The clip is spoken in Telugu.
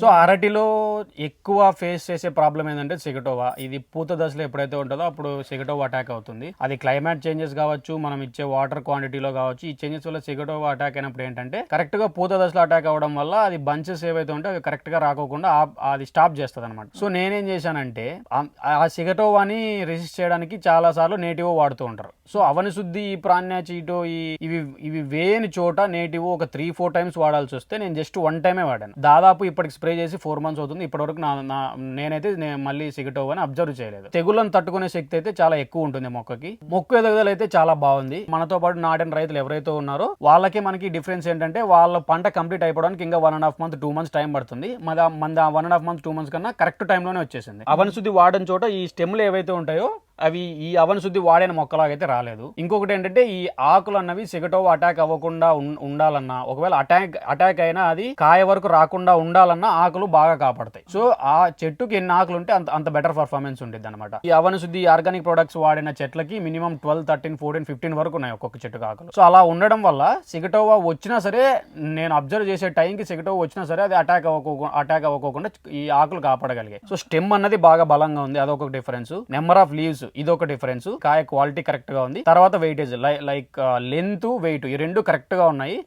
సో అరటిలో ఎక్కువ ఫేస్ చేసే ప్రాబ్లం ఏంటంటే సిగటోవా. ఇది పూత దశలో ఎప్పుడైతే ఉంటుందో అప్పుడు సిగటోవా అటాక్ అవుతుంది. అది క్లైమేట్ చేంజెస్ కావచ్చు మనం ఇచ్చే వాటర్ క్వాంటిటీలో కావచ్చు ఈ చేంజెస్ వల్ల సిగటోవా అటాక్ అయినప్పుడు ఏంటంటే కరెక్ట్గా పూత దశలో అటాక్ అవడం వల్ల అది బంచెస్ ఏవైతే ఉంటే అవి కరెక్ట్గా రాకోకుండా అది స్టాప్ చేస్తుంది అనమాట సో నేనేం చేశానంటే ఆ- సిగటోవాని రెసిస్ట్ చేయడానికి చాలా సార్లు నేటివ్ వాడుతూ ఉంటారు. సో అవని శుద్ధి ఈ ప్రాణ్య చీటో ఈ ఇవి ఇవి వేయని చోట నేటివ్ ఒక త్రీ ఫోర్ టైమ్స్ వాడాల్సి వస్తే నేను జస్ట్ వన్ టైమే వాడాను. దాదాపు ఇప్పటికి స్ప్రే చేసి ఫోర్ మంత్స్ అవుతుంది. ఇప్పటివరకు నా నా నేనైతే నేను మళ్ళీ సిగటోవ్ అని అబ్జర్వ్ చేయలేదు. తెగుళ్ళను తట్టుకునే శక్తి అయితే చాలా ఎక్కువ ఉంటుంది మొక్కకి. మొక్కు ఎదుగుదల అయితే చాలా బాగుంది. మనతో పాటు నాటిన రైతులు ఎవరైతే ఉన్నారో వాళ్ళకి మనకి డిఫరెన్స్ ఏంటంటే వాళ్ళ పంట కంప్లీట్ అయిపోవడానికి ఇంకా one and half month two months time పడుతుంది. మన మన one and half month two months కన్నా కరెక్ట్ టైంలోనే వచ్చేసింది. అవన్ శుద్ధి వాడని చోట ఈ స్టెమ్లు ఏవైతే ఉంటాయో అవి ఈ అవనశుద్ధి వాడిన మొక్కలాగైతే రాలేదు. ఇంకొకటి ఏంటంటే ఈ ఆకులు అన్నవి సిగటోవ్ అటాక్ అవ్వకుండా ఉండాలన్నా ఒకవేళ అటాక్ అటాక్ అయినా అది కాయ వరకు రాకుండా ఉండాలన్నా ఆకులు బాగా కాపాడతాయి. సో ఆ చెట్టుకి ఎన్ని ఆకులు ఉంటే అంత అంత బెటర్ పర్ఫార్మెన్స్ ఉంటుంది అనమాట ఈ అవనశుద్ధి ఆర్గానిక్ ప్రొడక్ట్స్ వాడిన చెట్లకి minimum twelve thirteen fourteen fifteen వరకు ఉన్నాయి ఒక్కొక్క చెట్టుకు ఆకులు. సో అలా ఉండడం వల్ల సిగటోవా వచ్చినా సరే నేను అబ్జర్వ్ చేసే టైంకి సిగటోవా వచ్చినా సరే అది అటాక్ అవ్వకుండా అటాక్ అవ్వకోకుండా ఈ ఆకులు కాపాడగలిగాయి. సో స్టెమ్ అన్నది బాగా బలంగా ఉంది. అదొక డిఫరెన్స్ నెంబర్ ఆఫ్ లీవ్స్ ఇది ఒక డిఫరెన్స్. కాయ క్వాలిటీ కరెక్ట్గా ఉంది. తర్వాత వెయిటేజ్ లైక్ లెంత్ వెయిట్ ఈ రెండు కరెక్ట్గా ఉన్నాయి.